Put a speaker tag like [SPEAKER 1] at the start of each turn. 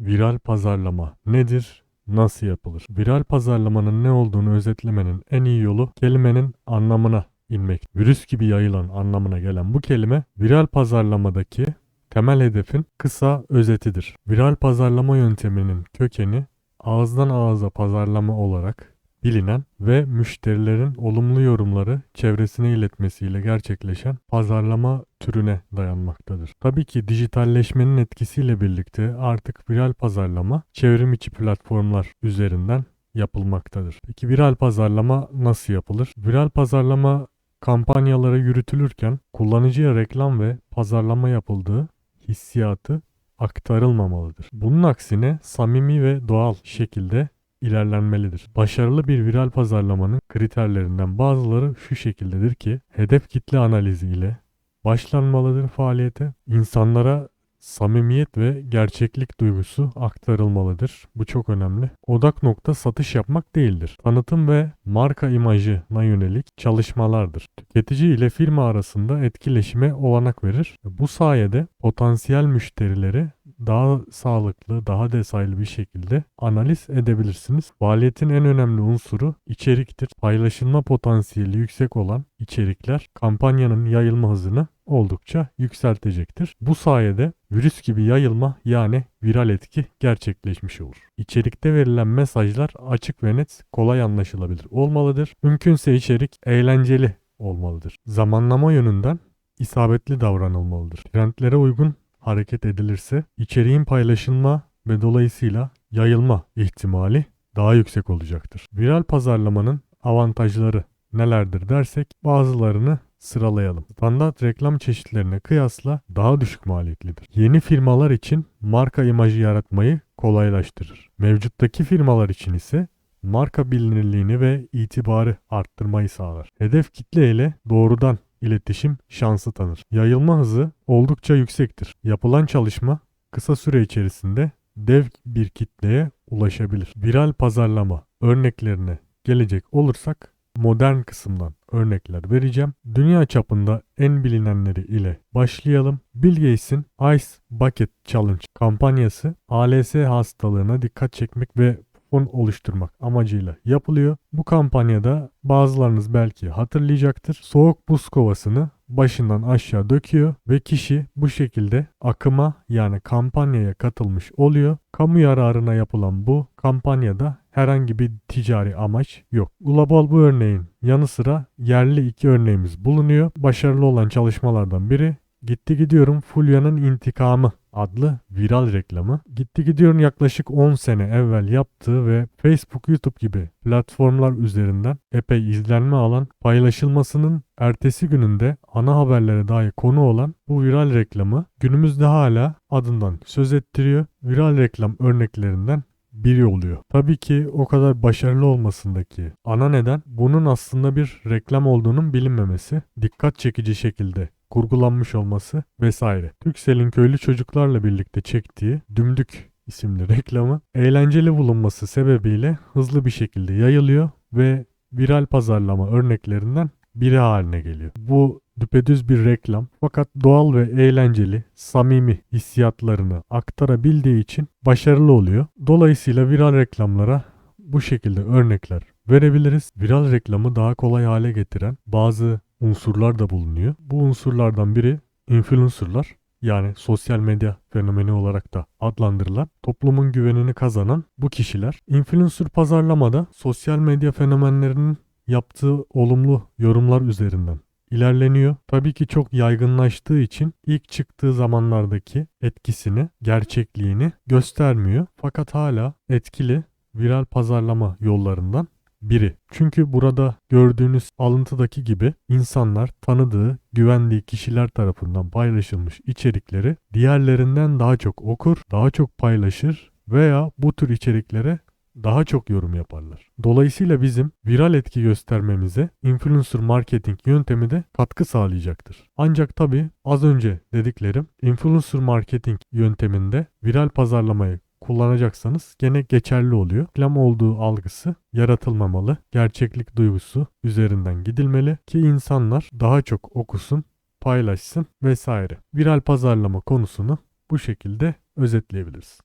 [SPEAKER 1] Viral pazarlama nedir? Nasıl yapılır? Viral pazarlamanın ne olduğunu özetlemenin en iyi yolu kelimenin anlamına inmek. Virüs gibi yayılan anlamına gelen bu kelime viral pazarlamadaki temel hedefin kısa özetidir. Viral pazarlama yönteminin kökeni ağızdan ağza pazarlama olarak bilinen ve müşterilerin olumlu yorumları çevresine iletmesiyle gerçekleşen pazarlama türüne dayanmaktadır. Tabii ki dijitalleşmenin etkisiyle birlikte artık viral pazarlama çevrim içi platformlar üzerinden yapılmaktadır. Peki viral pazarlama nasıl yapılır? Viral pazarlama kampanyalara yürütülürken kullanıcıya reklam ve pazarlama yapıldığı hissiyatı aktarılmamalıdır. Bunun aksine samimi ve doğal şekilde ilerlenmelidir. Başarılı bir viral pazarlamanın kriterlerinden bazıları şu şekildedir ki hedef kitle analizi ile başlanmalıdır faaliyete. İnsanlara samimiyet ve gerçeklik duygusu aktarılmalıdır. Bu çok önemli. Odak nokta satış yapmak değildir. Tanıtım ve marka imajına yönelik çalışmalardır. Tüketici ile firma arasında etkileşime olanak verir. Bu sayede potansiyel müşterileri daha sağlıklı, daha detaylı bir şekilde analiz edebilirsiniz. Faaliyetin en önemli unsuru içeriktir. Paylaşılma potansiyeli yüksek olan içerikler kampanyanın yayılma hızını oldukça yükseltecektir. Bu sayede virüs gibi yayılma yani viral etki gerçekleşmiş olur. İçerikte verilen mesajlar açık ve net, kolay anlaşılabilir olmalıdır. Mümkünse içerik eğlenceli olmalıdır. Zamanlama yönünden isabetli davranılmalıdır. Trendlere uygun hareket edilirse içeriğin paylaşılma ve dolayısıyla yayılma ihtimali daha yüksek olacaktır. Viral pazarlamanın avantajları nelerdir dersek bazılarını sıralayalım. Standart reklam çeşitlerine kıyasla daha düşük maliyetlidir. Yeni firmalar için marka imajı yaratmayı kolaylaştırır. Mevcuttaki firmalar için ise marka bilinirliğini ve itibarı arttırmayı sağlar. Hedef kitle ile doğrudan iletişim şansı tanır. Yayılma hızı oldukça yüksektir. Yapılan çalışma kısa süre içerisinde dev bir kitleye ulaşabilir. Viral pazarlama örneklerine gelecek olursak modern kısımdan örnekler vereceğim. Dünya çapında en bilinenleri ile başlayalım. Bill Gates'in Ice Bucket Challenge kampanyası ALS hastalığına dikkat çekmek ve fon oluşturmak amacıyla yapılıyor. Bu kampanyada bazılarınız belki hatırlayacaktır. Soğuk buz kovasını başından aşağı döküyor ve kişi bu şekilde akıma yani kampanyaya katılmış oluyor. Kamu yararına yapılan bu kampanyada herhangi bir ticari amaç yok. Global bu örneğin yanı sıra yerli iki örneğimiz bulunuyor. Başarılı olan çalışmalardan biri Gitti Gidiyorum Fulya'nın İntikamı adlı viral reklamı. Gitti Gidiyorum yaklaşık 10 sene evvel yaptığı ve Facebook, YouTube gibi platformlar üzerinden epey izlenme alan paylaşılmasının ertesi gününde ana haberlere dair konu olan bu viral reklamı günümüzde hala adından söz ettiriyor. Viral reklam örneklerinden biri oluyor. Tabii ki o kadar başarılı olmasındaki ana neden bunun aslında bir reklam olduğunun bilinmemesi, dikkat çekici şekilde kurgulanmış olması vesaire. Türkcell'in köylü çocuklarla birlikte çektiği Dümdük isimli reklamı eğlenceli bulunması sebebiyle hızlı bir şekilde yayılıyor ve viral pazarlama örneklerinden biri haline geliyor. Bu düpedüz bir reklam fakat doğal ve eğlenceli, samimi hissiyatlarını aktarabildiği için başarılı oluyor. Dolayısıyla viral reklamlara bu şekilde örnekler verebiliriz. Viral reklamı daha kolay hale getiren bazı unsurlar da bulunuyor. Bu unsurlardan biri influencerlar yani sosyal medya fenomeni olarak da adlandırılan toplumun güvenini kazanan bu kişiler. Influencer pazarlamada sosyal medya fenomenlerinin yaptığı olumlu yorumlar üzerinden ilerleniyor. Tabii ki çok yaygınlaştığı için ilk çıktığı zamanlardaki etkisini, gerçekliğini göstermiyor. Fakat hala etkili viral pazarlama yollarından biri. Çünkü burada gördüğünüz alıntıdaki gibi insanlar tanıdığı, güvendiği kişiler tarafından paylaşılmış içerikleri diğerlerinden daha çok okur, daha çok paylaşır veya bu tür içeriklere daha çok yorum yaparlar. Dolayısıyla bizim viral etki göstermemize influencer marketing yöntemi de katkı sağlayacaktır. Ancak tabi az önce dediklerim influencer marketing yönteminde viral pazarlamayı kullanacaksanız gene geçerli oluyor. Reklam olduğu algısı yaratılmamalı. Gerçeklik duygusu üzerinden gidilmeli ki insanlar daha çok okusun, paylaşsın vesaire. Viral pazarlama konusunu bu şekilde özetleyebiliriz.